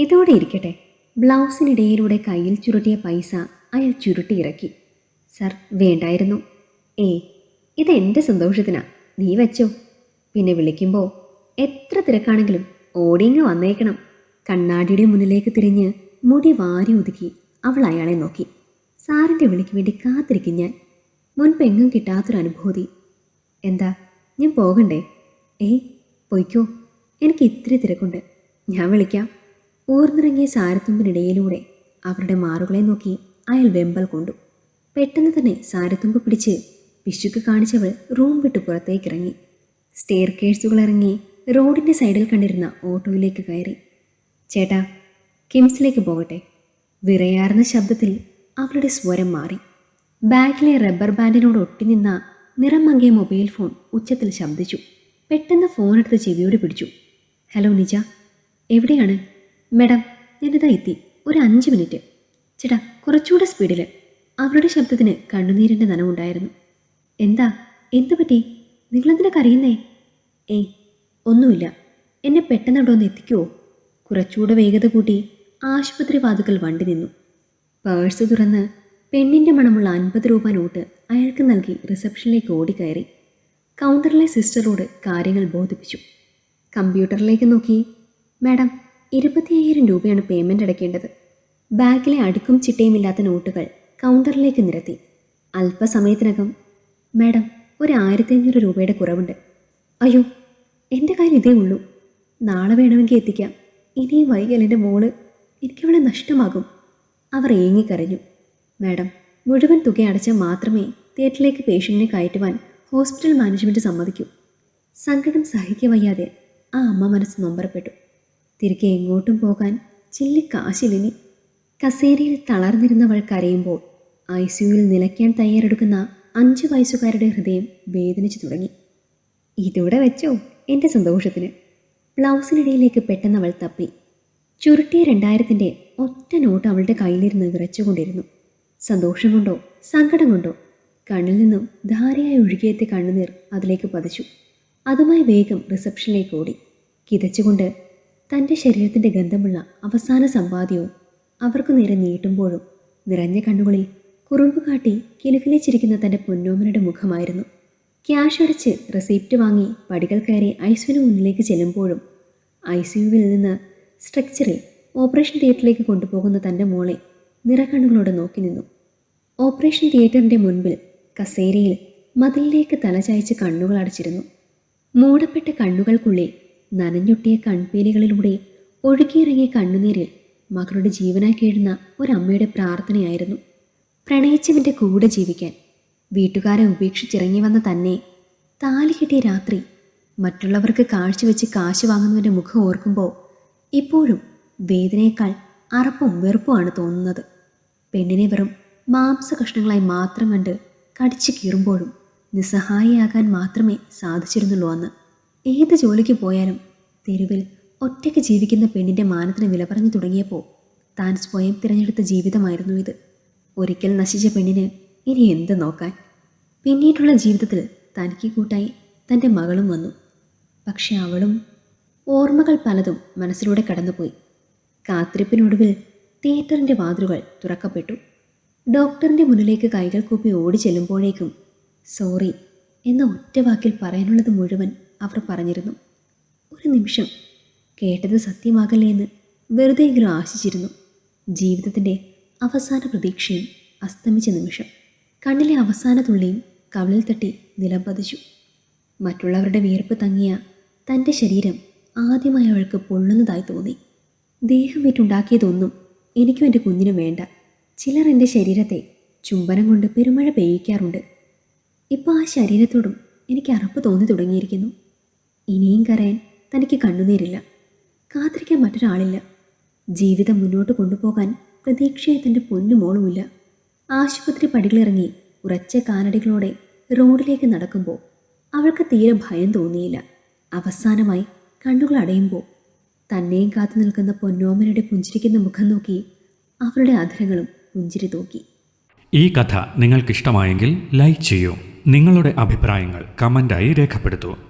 ഇതോടെ ഇരിക്കട്ടെ. ബ്ലൗസിനിടയിലൂടെ കയ്യിൽ ചുരുട്ടിയ പൈസ അയാൾ ചുരുട്ടിയിറക്കി സർ വേണ്ടായിരുന്നു. ഏ ഇത് എന്റെ സന്തോഷത്തിനാ. നീ വെച്ചോ. പിന്നെ വിളിക്കുമ്പോൾ എത്ര തിരക്കാണെങ്കിലും ഓടിങ്ങ് വന്നേക്കണം. കണ്ണാടിയുടെ മുന്നിലേക്ക് തിരിഞ്ഞ് മുടി വാരി ഒതുക്കി അവൾ അയാളെ നോക്കി. സാറിന്റെ വിളിക്ക് വേണ്ടി കാത്തിരിക്കും ഞാൻ. മുൻപെങ്ങും കിട്ടാത്തൊരു അനുഭൂതി. എന്താ? ഞാൻ പോകണ്ടേ? ഏയ് പൊയ്ക്കോ. എനിക്ക് ഇത്തിരി തിരക്കുണ്ട്. ഞാൻ വിളിക്കാം. ഊർന്നിറങ്ങിയ സാരത്തുമ്പിനിടയിലൂടെ അവരുടെ മാറുകളെ നോക്കി അയാൾ വെമ്പൽ കൊണ്ടു. പെട്ടെന്ന് തന്നെ സാരത്തുമ്പ് പിടിച്ച് പിശുക്ക് കാണിച്ചവൾ റൂം വിട്ട് പുറത്തേക്കിറങ്ങി. സ്റ്റെയർ കേഴ്സുകൾ ഇറങ്ങി റോഡിന്റെ സൈഡിൽ കണ്ടിരുന്ന ഓട്ടോയിലേക്ക് കയറി. ചേട്ടാ കിംസിലേക്ക് പോകട്ടെ. വിറയാർന്ന ശബ്ദത്തിൽ അവളുടെ സ്വരം മാറി. ബാഗിലെ റബ്ബർ ബാൻഡിനോട് ഒട്ടിനിന്ന നിറം മങ്ങിയ മൊബൈൽ ഫോൺ ഉച്ചത്തിൽ ശബ്ദിച്ചു. പെട്ടെന്ന് ഫോൺ എടുത്ത് ചെവിയോട് പിടിച്ചു. ഹലോ നിജ എവിടെയാണ്? മാഡം ഞാനിതാ എത്തി. ഒരു അഞ്ച് മിനിറ്റ്. ചേട്ടാ കുറച്ചുകൂടെ സ്പീഡിൽ അവരുടെ ശബ്ദത്തിന് കണ്ണുനീരിന്റെ നനവുണ്ടായിരുന്നു. എന്താ? എന്തു പറ്റി? നിങ്ങളെന്തിനൊക്കെ അറിയുന്നേ ഏയ് ഒന്നുമില്ല. എന്നെ പെട്ടെന്ന് അവിടെ ഒന്ന് എത്തിക്കുമോ കുറച്ചുകൂടെ വേഗത കൂട്ടി ആശുപത്രി വാതുക്കൽ വണ്ടി നിന്നു. പേഴ്സ് തുറന്ന് പെണ്ണിന്റെ മണമുള്ള അൻപത് രൂപ നോട്ട് അയാൾക്ക് നൽകി റിസപ്ഷനിലേക്ക് ഓടിക്കയറി. കൗണ്ടറിലെ സിസ്റ്ററോട് കാര്യങ്ങൾ ബോധിപ്പിച്ചു. കമ്പ്യൂട്ടറിലേക്ക് നോക്കി മാഡം ഇരുപത്തി അയ്യായിരം രൂപയാണ് പേയ്മെന്റ് അടയ്ക്കേണ്ടത്. ബാഗിലെ അടുക്കും ചിട്ടയുമില്ലാത്ത നോട്ടുകൾ കൗണ്ടറിലേക്ക് നിരത്തി. അല്പസമയത്തിനകം മാഡം ഒരു ആയിരത്തി അഞ്ഞൂറ് രൂപയുടെ കുറവുണ്ട്. അയ്യോ എന്റെ കയ്യിൽ ഇതേ ഉള്ളൂ. നാളെ വേണമെങ്കിൽ എത്തിക്കാം. ഇനിയും വൈകിയാൽ എന്റെ മോൾ എനിക്കവളെ നഷ്ടമാകും. അവർ ഏങ്ങിക്കരഞ്ഞു. മാഡം മുഴുവൻ തുക അടച്ചാൽ മാത്രമേ തിയേറ്ററിലേക്ക് പേഷ്യന്റിനെ കയറ്റുവാൻ ഹോസ്പിറ്റൽ മാനേജ്മെന്റ് സമ്മതിക്കൂ. സങ്കടം സഹിക്കവയ്യാതെ ആ അമ്മ മനസ്സ് നൊമ്പരപ്പെട്ടു. തിരികെ എങ്ങോട്ടും പോകാൻ ചില്ലിക്കാശിലിനി കസേരയിൽ തളർന്നിരുന്നവൾ കരയുമ്പോൾ ഐ സിയുയിൽ നിലയ്ക്കാൻ തയ്യാറെടുക്കുന്ന അഞ്ച് വയസ്സുകാരുടെ ഹൃദയം വേദനിച്ചു തുടങ്ങി. ഇതോടെ വെച്ചോ എന്റെ സന്തോഷത്തിന്. ബ്ലൗസിനിടയിലേക്ക് പെട്ടെന്ന് അവൾ തപ്പി. ചുരുട്ടിയ രണ്ടായിരത്തിന്റെ ഒറ്റ നോട്ട് അവളുടെ കയ്യിലിരുന്ന് വിറച്ചുകൊണ്ടിരുന്നു. സന്തോഷം കൊണ്ടോ സങ്കടം കൊണ്ടോ കണ്ണിൽ നിന്നും ധാരയായി ഒഴുകിയെത്തിയ കണ്ണുനീർ അതിലേക്ക് പതിച്ചു. അതുമായി വേഗം റിസപ്ഷനിലേക്ക് ഓടി. കിതച്ചുകൊണ്ട് തന്റെ ശരീരത്തിന്റെ ഗന്ധമുള്ള അവസാന സമ്പാദ്യവും അവർക്ക് നേരെ നീട്ടുമ്പോഴും നിറഞ്ഞ കണ്ണുകളിൽ കുറുമ്പ് കാട്ടി കിലുകിലിച്ചിരിക്കുന്ന തന്റെ പൊന്നോമനയുടെ മുഖമായിരുന്നു. ക്യാഷ് അടച്ച് റെസിപ്റ്റ് വാങ്ങി പടികൾ കയറി ഐസുവിന് മുന്നിലേക്ക് ചെല്ലുമ്പോഴും ഐ സിയുവിൽ നിന്ന് സ്ട്രക്ചറിൽ ഓപ്പറേഷൻ തിയേറ്ററിലേക്ക് കൊണ്ടുപോകുന്ന തന്റെ മോളെ നിറകണ്ണുകളോടെ നോക്കി നിന്നു. ഓപ്പറേഷൻ തിയേറ്ററിന്റെ മുൻപിൽ കസേരയിൽ മതിലിലേക്ക് തലചായ്ച്ച് കണ്ണുകൾ അടച്ചിരുന്നു. മൂടപ്പെട്ട കണ്ണുകൾക്കുള്ളിൽ നനഞ്ഞൊട്ടിയ കൺപീലികളിലൂടെ ഒഴുകിയിറങ്ങിയ കണ്ണുനീരിൽ മകളുടെ ജീവനായി കേഴുന്ന ഒരമ്മയുടെ പ്രാർത്ഥനയായിരുന്നു. പ്രണയിച്ചവന്റെ കൂടെ ജീവിക്കാൻ വീട്ടുകാരെ ഉപേക്ഷിച്ചിറങ്ങി വന്ന തന്നെ താലി കിട്ടിയ രാത്രി മറ്റുള്ളവർക്ക് കാഴ്ചവെച്ച് കാശ് വാങ്ങുന്നവന്റെ മുഖം ഓർക്കുമ്പോൾ ഇപ്പോഴും വേദനയേക്കാൾ അറപ്പും വെറുപ്പുമാണ് തോന്നുന്നത്. പെണ്ണിനെ വെറും മാംസ കഷ്ണങ്ങളായി മാത്രം കണ്ട് കടിച്ചു കീറുമ്പോഴും നിസ്സഹായിയാകാൻ മാത്രമേ സാധിച്ചിരുന്നുള്ളൂ അന്ന്. ഏത് ജോലിക്ക് പോയാലും തെരുവിൽ ഒറ്റയ്ക്ക് ജീവിക്കുന്ന പെണ്ണിന്റെ മാനത്തിന് വില പറഞ്ഞു തുടങ്ങിയപ്പോൾ താൻ സ്വയം തിരഞ്ഞെടുത്ത ജീവിതമായിരുന്നു ഇത്. ഒരിക്കൽ നശിച്ച പെണ്ണിന് ഇനി എന്ത് നോക്കാൻ? പിന്നീടുള്ള ജീവിതത്തിൽ തനിക്ക് കൂട്ടായി തന്റെ മകളും വന്നു. പക്ഷെ അവളും ഓർമ്മകൾ പലതും മനസ്സിലൂടെ കടന്നുപോയി. കാത്തിരിപ്പിനൊടുവിൽ തിയേറ്ററിന്റെ വാതിലുകൾ തുറക്കപ്പെട്ടു. ഡോക്ടറിന്റെ മുന്നിലേക്ക് കൈകൾ കൂപ്പി ഓടി ചെല്ലുമ്പോഴേക്കും സോറി എന്ന ഒറ്റ വാക്കിൽ പറയാനുള്ളത് മുഴുവൻ അവർ പറഞ്ഞിരുന്നു. ഒരു നിമിഷം കേട്ടത് സത്യമാകല്ലേ എന്ന് വെറുതെയെങ്കിലും ആശിച്ചിരുന്നു. ജീവിതത്തിന്റെ അവസാന പ്രതീക്ഷയും അസ്തമിച്ച നിമിഷം കണ്ണിലെ അവസാന തുള്ളിയും കവിളിൽ തട്ടി നിലം പതിച്ചു മറ്റുള്ളവരുടെ വിയർപ്പ് തങ്ങിയ തന്റെ ശരീരം ആദ്യമായി അവൾക്ക് പൊള്ളുന്നതായി തോന്നി. ദേഹം വിറ്റുണ്ടാക്കിയതൊന്നും എനിക്കും എന്റെ കുഞ്ഞിനും വേണ്ട. ചിലർ എന്റെ ശരീരത്തെ ചുംബനം കൊണ്ട് പെരുമഴ പെയ്യിക്കാറുണ്ട്. ഇപ്പോൾ ആ ശരീരത്തോടും എനിക്ക് അറപ്പ് തോന്നി തുടങ്ങിയിരിക്കുന്നു. ഇനിയും കരയാൻ തനിക്ക് കണ്ണുനീരില്ല. കാത്തിരിക്കാൻ മറ്റൊരാളില്ല. ജീവിതം മുന്നോട്ട് കൊണ്ടുപോകാൻ പ്രതീക്ഷയെ തന്റെ പൊന്നുമോളുമില്ല ആശുപത്രി പടികളിറങ്ങി ഉറച്ച കാനടികളോടെ റോഡിലേക്ക് നടക്കുമ്പോൾ അവൾക്ക് തീരെ ഭയം തോന്നിയില്ല. അവസാനമായി കണ്ണുകൾ അടയുമ്പോൾ തന്നെയും കാത്തു നിൽക്കുന്ന പൊന്നോമനയുടെ പുഞ്ചിരിക്കുന്ന മുഖം നോക്കി അവരുടെ അധരങ്ങളും പുഞ്ചിരി തൂക്കി. ഈ കഥ നിങ്ങൾക്കിഷ്ടമായെങ്കിൽ ലൈക്ക് ചെയ്യൂ. നിങ്ങളുടെ അഭിപ്രായങ്ങൾ കമന്റായി രേഖപ്പെടുത്തൂ.